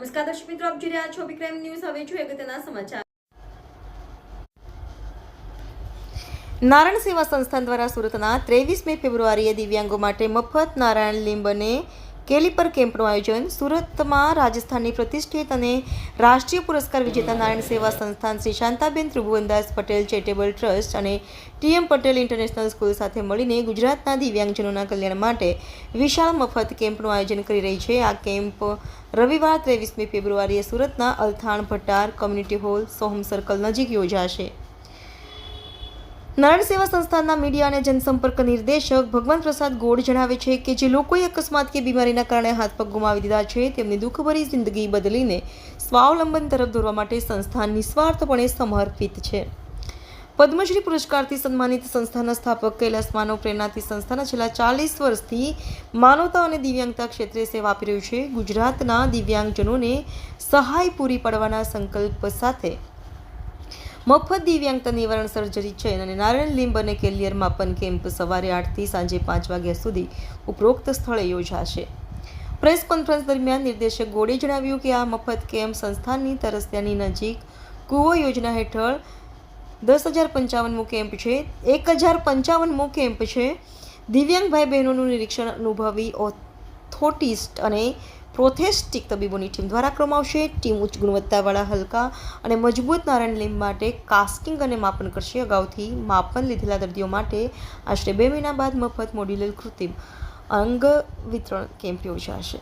નમસ્કાર દર્શક મિત્રો, આપ જોઈ રહ્યા છો વિક્રમ ન્યૂઝ. હવે જોઈએ અગત્યના સમાચાર. નારાયણ સેવા સંસ્થાન દ્વારા સુરતના ત્રેવીસમી ફેબ્રુઆરીએ દિવ્યાંગો માટે મફત નારાયણ લીંબ અને કેલિપર કેમ્પનું આયોજન સુરતમાં રાજસ્થાનની પ્રતિષ્ઠિત અને રાષ્ટ્રીય પુરસ્કાર વિજેતા નારાયણ સેવા સંસ્થાન શ્રી શાંતાબેન ત્રિભુવનદાસ પટેલ ચેરિટેબલ ટ્રસ્ટ અને ટીએમ પટેલ ઇન્ટરનેશનલ સ્કૂલ સાથે મળીને ગુજરાતના દિવ્યાંગજનોના કલ્યાણ માટે વિશાળ મફત કેમ્પનું આયોજન કરી રહી છે. આ કેમ્પ રવિવાર ત્રેવીસમી ફેબ્રુઆરીએ સુરતના Althan Bhatar community hall, Soham circle નજીક યોજાશે. નારાયણ સેવા સંસ્થાના મીડિયા અને જનસંપર્ક નિર્દેશક ભગવાન પ્રસાદ ગોળ જણાવે છે કે જે લોકોએ અકસ્માત કે બીમારીના કારણે હાથ પગ ગુમાવી દીધા છે, તેમની દુઃખભરી જિંદગી બદલીને સ્વાવલંબન તરફ દોરવા માટે સંસ્થા નિસ્વાર્થપણે સમર્પિત છે. પદ્મશ્રી પુરસ્કારથી સન્માનિત સંસ્થાના સ્થાપક કૈલાસ માનવ પ્રેરણાથી સંસ્થાના છેલ્લા ચાલીસ વર્ષથી માનવતા અને દિવ્યાંગતા ક્ષેત્રે સેવા આપી રહ્યું છે. ગુજરાતના દિવ્યાંગજનોને સહાય પૂરી પાડવાના સંકલ્પ સાથે મફત દિવ્યાંગતા નિવારણ સર્જરી છે. અને નારાયણ લીંબ અને કેલિયર માપન કેમ્પ સવારે આઠથી સાંજે પાંચ વાગ્યા સુધી ઉપરોક્ત સ્થળે યોજાશે. પ્રેસ કોન્ફરન્સ દરમિયાન નિર્દેશક ગોડે જણાવ્યું કે આ મફત કેમ્પ સંસ્થાનની તરસ્યાની નજીક કુવો યોજના હેઠળ દસ હજાર પંચાવનમું કેમ્પ છે. એક હજાર પંચાવનમું કેમ્પ છે. દિવ્યાંગ ભાઈ બહેનોનું નિરીક્ષણ અનુભવી ઓથોટિસ્ટ અને પ્રોથેસ્ટિક તબીબોની ટીમ દ્વારા કરવામાં આવશે. ટીમ ઉચ્ચ ગુણવત્તાવાળા, હલકા અને મજબૂત નારાયણ લીંબ માટે કાસ્ટિંગ અને માપન કરશે. અગાઉથી માપન લીધેલા દર્દીઓ માટે આશરે બે મહિના બાદ મફત મોડ્યુલર કૃત્રિમ અંગ વિતરણ કેમ્પ યોજાશે.